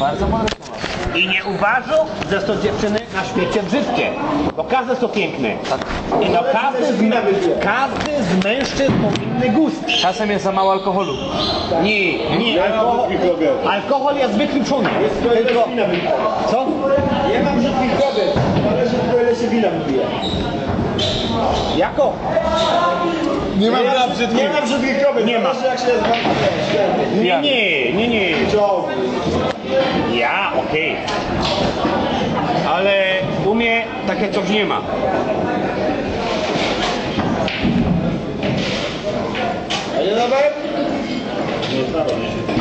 Bardzo mądre I nie uważał, że są dziewczyny na świecie brzydkie, bo każde są piękne. I no każdy z, każdy z mężczyzn ma inny gust. Czasem jest za mało alkoholu. Nie, nie, alkohol, alkohol jest wykluczony. Tylko, co? Nie mam brzydkich kobiet, ale tylko ile się wina wbija. Jako? Nie brzydkich Nie ma brzydkich kobiet, Nie ma. Zależy jak się nazywa. Nie, nie, nie, nie. Czołg. Ja, okej. Ale u mnie takie coś nie ma. A nie? A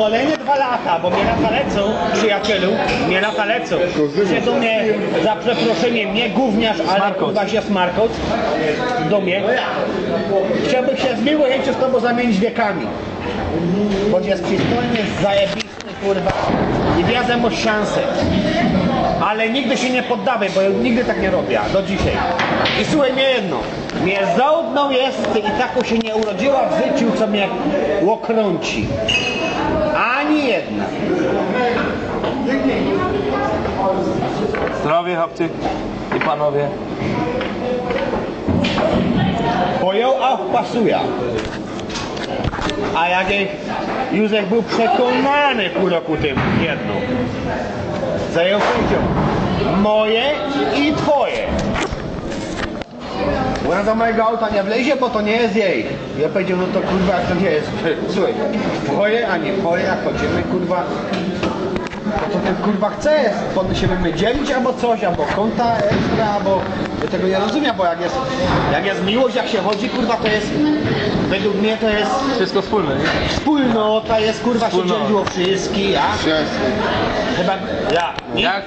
kolejne dwa lata, bo mnie lata lecą, przyjacielu, mnie lata lecą. Się do mnie, za przeproszeniem, nie gówniarz, ale kurwa się smarkot do mnie. Chciałbym się z miłą chęcią z tobą zamienić wiekami. Bo jest przystojny, zajebisty, kurwa. I wiedzę mu szansę. Ale nigdy się nie poddawaj, bo nigdy tak nie robię, do dzisiaj. I słuchaj mnie jedno. Mnie zaudną jest i taką się nie urodziła w życiu, co mnie łokrąci. Ani jedna. Zdrowie, chłopcy i panowie. Pojął, a pasuje. A jak Józef był przekonany pół roku temu, jedno. Zajął powiedział, moje i twoje. Ona do mojego auta nie wlezie, bo to nie jest jej. Ja powiedział, no to kurwa, jak to nie jest. Słuchaj, twoje, a nie twoje, jak chodzimy, kurwa. To co ty kurwa chcesz? Powinny się my dzielić albo coś, albo konta ekstra, albo... Ja tego nie rozumiem, bo jak jest, jak jest miłość, jak się chodzi, kurwa, to jest... Według mnie to jest Wszystko wspólne, nie? wspólnota, jest kurwa się Wspólnota. dzieliło wszystkich, ja? Chyba, ja, nie? Jak